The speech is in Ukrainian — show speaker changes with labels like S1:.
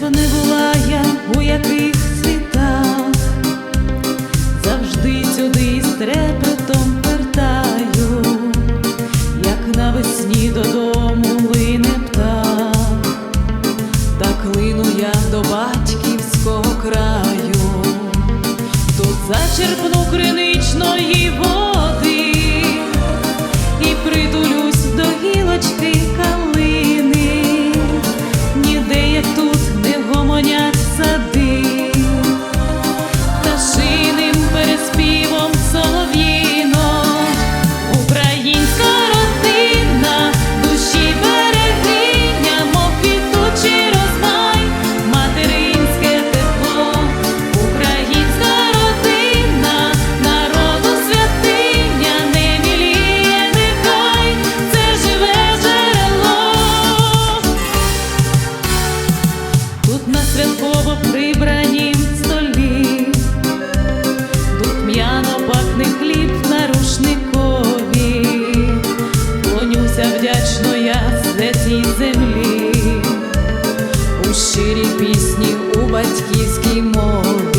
S1: де б не була я у яких світах, завжди сюди з трепетом вертаю, як навесні додому лине птах, так лину я до батьківського краю, тут зачерпну криничної. прибранім столі, тут м'яно пахне хліб на рушникові, конюся вдячно я святій землі, у щирій пісні у батьківській мові.